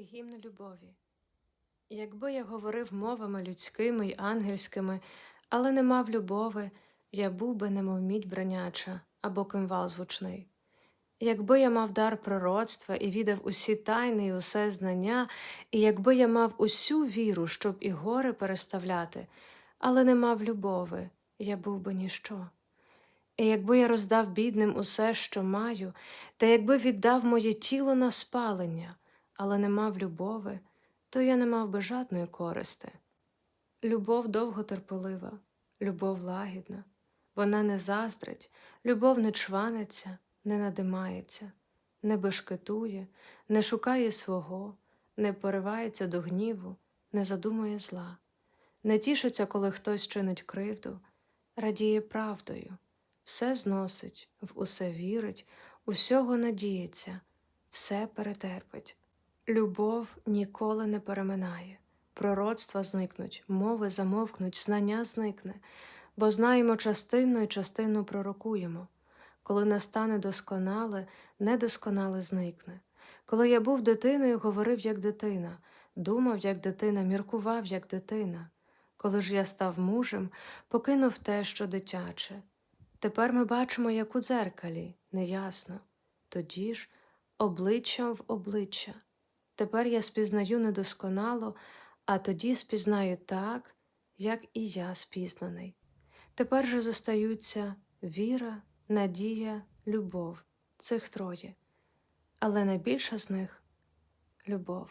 Гімн любові. Якби я говорив мовами людськими й ангельськими, але не мав любови, я був би немов мідь броняча або кимвал звучний. Якби я мав дар пророцтва і відав усі тайни і усе знання, і якби я мав усю віру, щоб і гори переставляти, але не мав любови, я був би ніщо. І якби я роздав бідним усе, що маю, та якби віддав моє тіло на спалення, але не мав любови, то я не мав би жадної користи. Любов довготерпелива, любов лагідна, вона не заздрить, любов не чваниться, не надимається, не бешкетує, не шукає свого, не поривається до гніву, не задумує зла, не тішиться, коли хтось чинить кривду, радіє правдою, все зносить, в усе вірить, усього надіється, все перетерпить. Любов ніколи не переминає, пророцтва зникнуть, мови замовкнуть, знання зникне, бо знаємо частину і частину пророкуємо. Коли настане досконале, недосконале зникне. Коли я був дитиною, говорив як дитина, думав як дитина, міркував як дитина. Коли ж я став мужем, покинув те, що дитяче. Тепер ми бачимо, як у дзеркалі, неясно. Тоді ж обличчям в обличчя. Тепер я спізнаю недосконало, а тоді спізнаю так, як і я спізнаний. Тепер же зостаються віра, надія, любов цих троє, але найбільша з них любов.